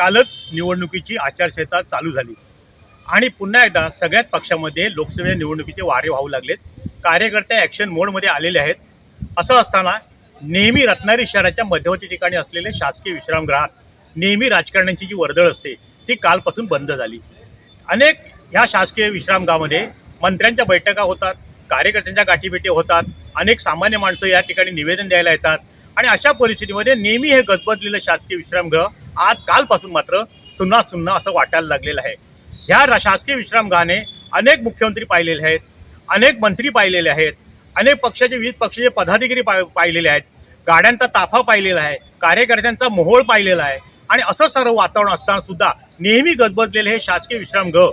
कालच निवडणुकीची आचारसंहिता चालू झाली. आणि पुन्हा एकदा सगळ्याच पक्षामध्ये लोकसभा निवडणुकीचे वारे वाहू लागलेत. कार्यकर्ते ॲक्शन मोडमध्ये आलेले आहेत. असं असताना नेहमी रत्नागिरी शहराच्या मध्यवर्ती ठिकाणी असलेले शासकीय विश्रामगृहात नेहमी राजकारण्यांची जी वर्दळ असते ती कालपासून बंद झाली. अनेक ह्या शासकीय विश्रामगृहामध्ये मंत्र्यांच्या बैठका होतात कार्यकर्त्यांच्या गाठीभेटी होतात अनेक सामान्य माणसं या ठिकाणी निवेदन द्यायला येतात. आणि अशा परिस्थितीमध्ये नेहमी हे गजबजलेलं शासकीय विश्रामगृह आज कालपासून मात्र सुन्ना सुन्ना असं वाटायला लागलेलं आहे. ह्या शासकीय विश्रामगाने अनेक मुख्यमंत्री पाहिलेले आहेत अनेक मंत्री पाहिलेले आहेत अनेक पक्षाचे विविध पक्षाचे पदाधिकारी पा पाहिलेले आहेत गाड्यांचा ताफा पाहिलेला आहे कार्यकर्त्यांचा मोहोळ पाहिलेला आहे आणि असं सर्व वातावरण असताना सुद्धा नेहमी गजबजलेले हे शासकीय विश्रामगृह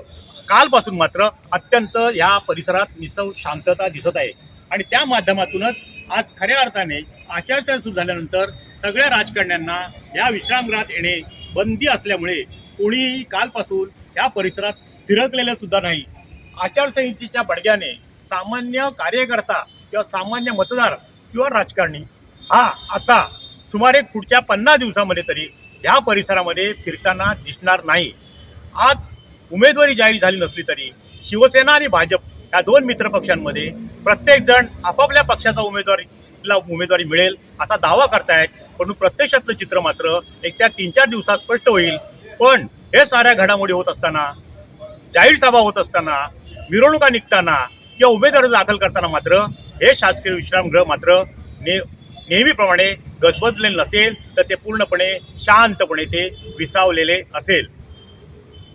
कालपासून मात्र अत्यंत या परिसरात निसव शांतता दिसत आहे. आणि त्या माध्यमातूनच आज खऱ्या अर्थाने आचारसंहिता सुरू झाल्यानंतर सगळ्या राजकारण्यांना या विश्रामगृहात येणे बंदी असल्यामुळे कोणीही कालपासून या परिसरात फिरकलेलं सुद्धा नाही. आचारसंहितेच्या बडग्याने सामान्य कार्यकर्ता किंवा सामान्य मतदार किंवा राजकारणी हा आता सुमारे पुढच्या पन्नास दिवसामध्ये तरी या परिसरामध्ये फिरताना दिसणार नाही. आज उमेदवारी जाहीर झाली नसली तरी शिवसेना आणि भाजप या दोन मित्रपक्षांमध्ये प्रत्येकजण आपापल्या पक्षाचा आपल्याला उमेदवारी मिळेल असा दावा करतायत. पण प्रत्यक्षातलं चित्र मात्र एक त्या तीन चार दिवसात स्पष्ट होईल. पण हे साऱ्या घडामोडी होत असताना जाहीर सभा होत असताना मिरवणुका निघताना किंवा उमेदवारी दाखल करताना मात्र हे शासकीय विश्रामगृह मात्र ने नेहमीप्रमाणे गजबजले नसेल तर ते पूर्णपणे शांतपणे ते विसावलेले असेल.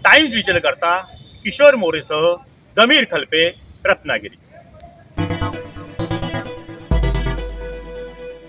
टाइम्स डिजिटल करता किशोर मोरेसह जमीर खलपे रत्नागिरी.